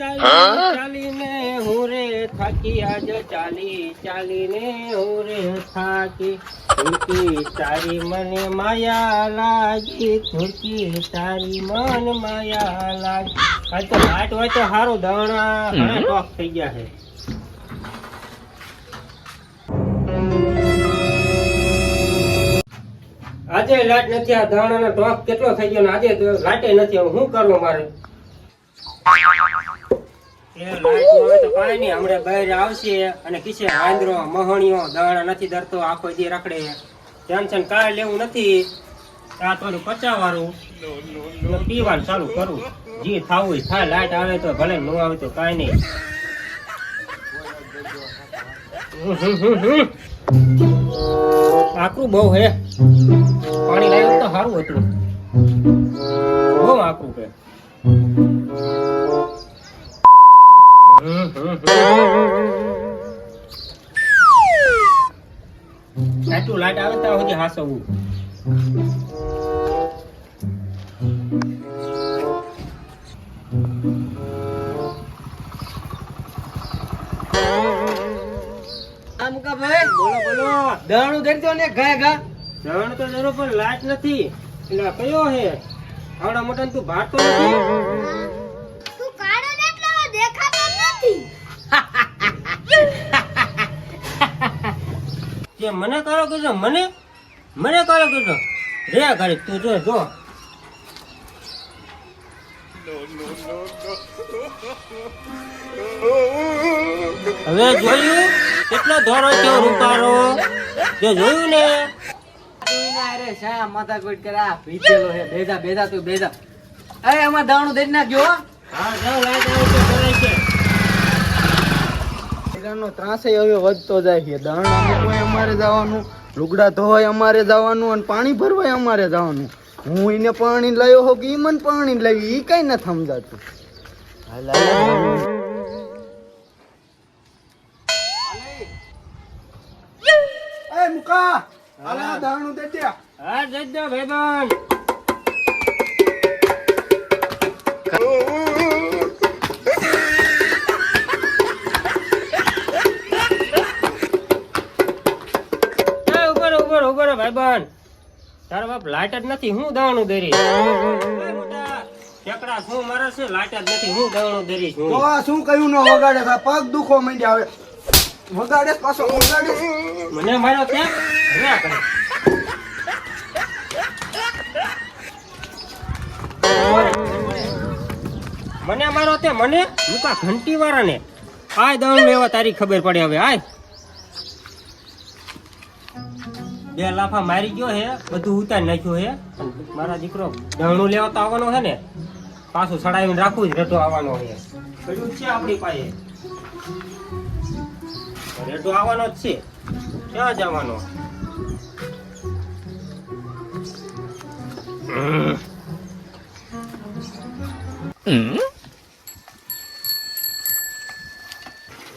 ચાલી ચાલીને હું રે થાકી આજ ચાલી ચાલીને હું રે થાકી. ધૂળકી તારી મને માયા લાગી ધૂળકી તારી મન માયા લાગી. આજ તો લાટ હોય તો સારું દવણા ઘણા ટોક થઈ ગયા છે. આજે લાટ નથી આ દાણાનો ટોક કેટલો થઈ ગયો ને આજે લાટે નથી. હું શું કરવું મારે? આવશે અને કિસે આંદ્રો મહણિયો દાણા નથી ધરતો, આખો જે રખડે. ટેન્શન કાંઈ લેવું નથી. આ થોડું પચાવવાનું પીવાનું ચાલુ કરું. જે થાવું થાય, લાઈટ આવે તો ભલે ન આવે તો કાંઈ નહીં. આકરું બહુ હે. પાણી લાવ્યું તો સારું હતું. બહુ આકરું છે. હમ. લાઈટ આવે ત્યાં સુધી હાસવું બોલો બોલો. દાણું દઈ ને ઘા ઘા. જવાનું તો જરૂર પણ લાઈટ નથી. એટલે કયો હે? આવડા મોટા તું ભાતો નથી? કે મને કાળો કરજો મને? મને કાળો કરજો રે ઘડી તું જો જો. હવે જોયું? કેટલો ધોરો થયો રૂપારો જે જોયું ને? અરે શા માથા કોઈટ કરે આ પીતેલો હે બેજા બેજા તું બેજા અરે આમાં દાણું દઈ નાખજો હા. જાઓ લાઈ આવે છે. હીરાનો ત્રાસે હવે વધતો જાય છે. દાણા અમારે જવાનું લુગડા ધોવાય અમારે જવાનું અને પાણી ભરવાય અમારે જવાનું. હું એને પાણી લાવ્યો હો કે ઈ મને પાણી લાવી ઈ કઈ ન સમજાતું. હાલ. મુકા અલા દાણું દે દે હા દેજે ભાઈબંધ ઊભો રહો, ભાઈ ભાઈબંધ. તારો બાપ લાઈટ જ નથી હું દાણું ધરી ચકડા શું મારે છે? લાઈટ જ નથી હું દાણું ધરીશ હું. તો શું કયું ન વગાડે છે? પગ દુખો માંડ્યા હવે. વગાડે પાછો વગાડે મને માર્યો ત્યાં હર્યા કરે. મને મારો તે મને? મુકા ઘંટી વાળાને આય દણ લેવા તારી ખબર પડે હવે આય. બે લાફા મારી ગયો હે, બધું ઉતારી નાખ્યું હે. મારા દીકરો દણું લેવા તો આવવાનો હે ને, પાછું સડાવીને રાખવું જ રેટો આવવાનો હે. બધું છે આપણી પાસે? રેટો આવવાનો જ છે. ક્યાં જવાનો.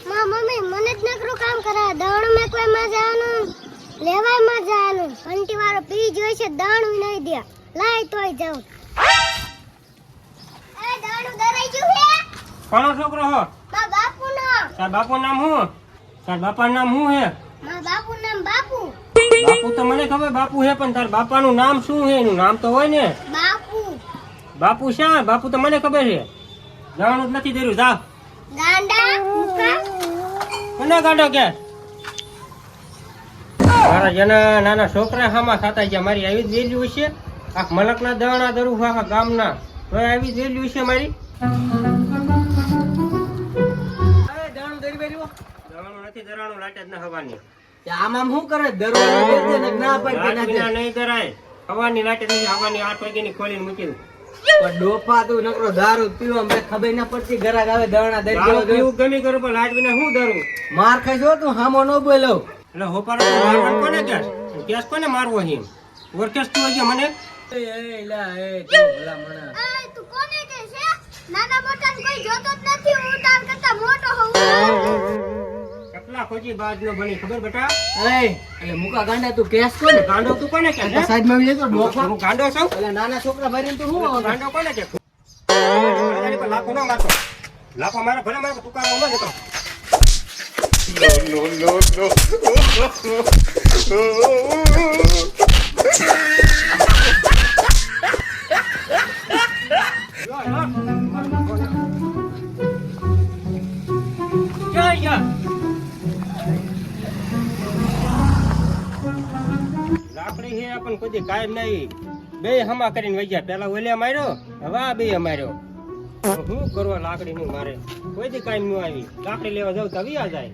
માં, મમ્મી, મને જ નકરું કામ કરાવે દાણું કોઈ માં જવાનું લેવાયમાં જવાનું ઘંટી વાળો પી જોઈ છે દાણું નહીં દે. લાય તોય જાઉં એ દાણું દરાઈ ગયું હે? કોનો છોકરો હો? માં બાપુ નો તાર બાપુ નામ હું તાર બાપા નામ હું હે? માં બાપુ નામ બાપુ. બાપુ તો મને ખબર બાપુ હે પણ તાર બાપાનું નામ શું હે? એનું નામ તો હોય ને. બાપુ. બાપુ શા? બાપુ તો મને ખબર છે. જવાનું જ નથી દેરું જા. ગાંડા મને ગાંડો કે? મારા જના નાના છોકરા હામાં ખાતા ગયા. મારી આવી જ વેલ્યુ છે આ મલકના દાણા દરું આખા ગામના. તો આવી જ વેલ્યુ મારી. અરે દાણું દઈ બેર્યો દવાનું નથી દરાણું લાટ જ ના હવાની. આમ આમ શું કરે? દરવાજો દે દે ને ના પાડી રાત દે. વિના નહીં કરાય હવાની લાટે નથી હવાની આઠ વાગ્યાની ખોલીને મૂકી દઉં પણ ડોફા તું નકરો દારૂ પીવો મેં ખબર ના પડતી ઘરાક આવે દરણા દઈ દેવો કરું પણ લાટ વિના શું દરું? માર ખાઈ તું હામો ન બોલો એટલે હોપારો તો મારવાનું કોને કેસ કેસ કોને મારવો છે ઓરકેસ તું હજી મને? એ એ લા એ તું ભલા મણા. એ તું કોને કહે છે? નાના મોટા કોઈ જોતો જ નથી હું તાર કરતા મોટો હોઉં. કેટલા ખોજી બાજ નો બની ખબર બેટા? એ એટલે મુકા ગાંડા તું કેસ કોને? ગાંડો તું કોને કે સાઈડમાં આવી જતો ડોફા હું ગાંડો છું? એટલે નાના છોકરા ભરીને તું હું ગાંડો કોને કે? લાખો પર લાખો. લાખો મારા ભલે મારે મારે તુકારા ઉલો નીકળો no, no, લાકડી હે પણ કોઈ કાયમ નહીં બે હમા કરીને વઈ ગયા પેલા ઓલે માર્યો હવે આ બે માર્યો. શું કરવા લાકડી નું મારે? કોઈ દી કાયમનું આવી. લાકડી લેવા જાવ તો આવી આ જાય.